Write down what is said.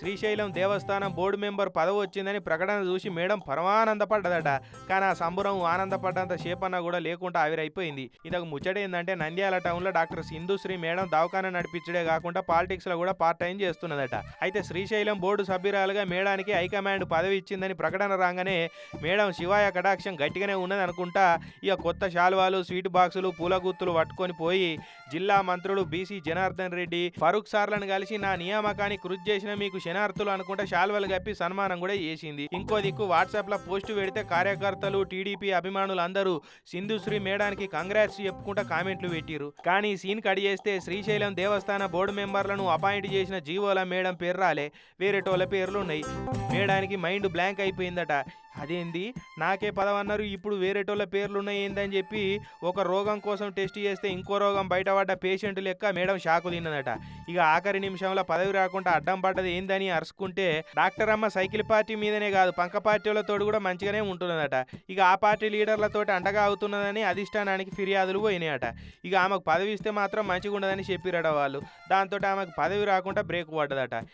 శ్రీశైలం దేవస్థానం board member పదవి వచ్చిందని ప్రకటన చూసి మేడం పరమానందపడ్డదట. కానీ ఆ సంబరం ఆనందపడ్డంత సేపన్న కూడా లేకుండా ఆవిరైపోయింది. ఇంతకు ముచ్చట ఏంటంటే నంద్యాల టౌన్లో డాక్టర్ సింధుశ్రీ మేడం దవాఖాన నడిపించడే కాకుండా పాలిటిక్స్లో కూడా పార్ట్ టైం చేస్తున్నదట. అయితే శ్రీశైలం బోర్డు సభ్యురాలుగా మేడానికి హైకమాండ్ పదవి ఇచ్చిందని ప్రకటన రాగానే మేడం శివాయ కటాక్షం గట్టిగానే ఉన్నది అనుకుంటా ఇక కొత్త శాలువాలు స్వీట్ బాక్సులు పూలగుత్తులు పట్టుకొని పోయి జిల్లా మంత్రులు బీసీ జనార్దన్ రెడ్డి ఫరూక్ సార్లను కలిసి నా నియామకానికి కృషి చేసిన మీకు శనార్థులు అనుకుంటే శాల్వలు కప్పి సన్మానం కూడా చేసింది. ఇంకో దిక్కు వాట్సాప్లో పోస్టు పెడితే కార్యకర్తలు టీడీపీ అభిమానులు అందరూ సింధుశ్రీ మేడానికి కంగ్రాట్స్ చెప్పుకుంటా కామెంట్లు పెట్టిరు కానీ సీన్ కడి చేస్తే శ్రీశైలం దేవస్థాన బోర్డు మెంబర్లను అపాయింట్ చేసిన జీవోల మేడం పేరు రాలే వేరేటోళ్ళ పేర్లు ఉన్నాయి మేడానికి మైండ్ బ్లాంక్ అయిపోయిందట. అదేంది? నాకే పదవన్నారు ఇప్పుడు వేరేటోళ్ళ పేర్లు ఉన్నాయి ఏందని చెప్పి ఒక రోగం కోసం టెస్ట్ చేస్తే ఇంకో రోగం బయటపడ్డ పేషెంట్ లెక్క మేడం షాకు తిన్నదట. ఇక ఆఖరి నిమిషంలో పదవి రాకుండా అడ్డం పడ్డది ఏందని అరుచుకుంటే డాక్టర్ అమ్మ సైకిల్ పార్టీ మీదనే కాదు పంక పార్టీలతో కూడా మంచిగానే ఉంటున్నదట. ఇక ఆ పార్టీ లీడర్లతో అండగా అవుతున్నదని అధిష్టానానికి ఫిర్యాదులు పోయినాయట. ఇక ఆమెకు పదవి ఇస్తే మాత్రం మంచిగా ఉండదని చెప్పిరట వాళ్ళు. దాంతో ఆమెకు పదవి రాకుండా బ్రేక్ పడ్డదట.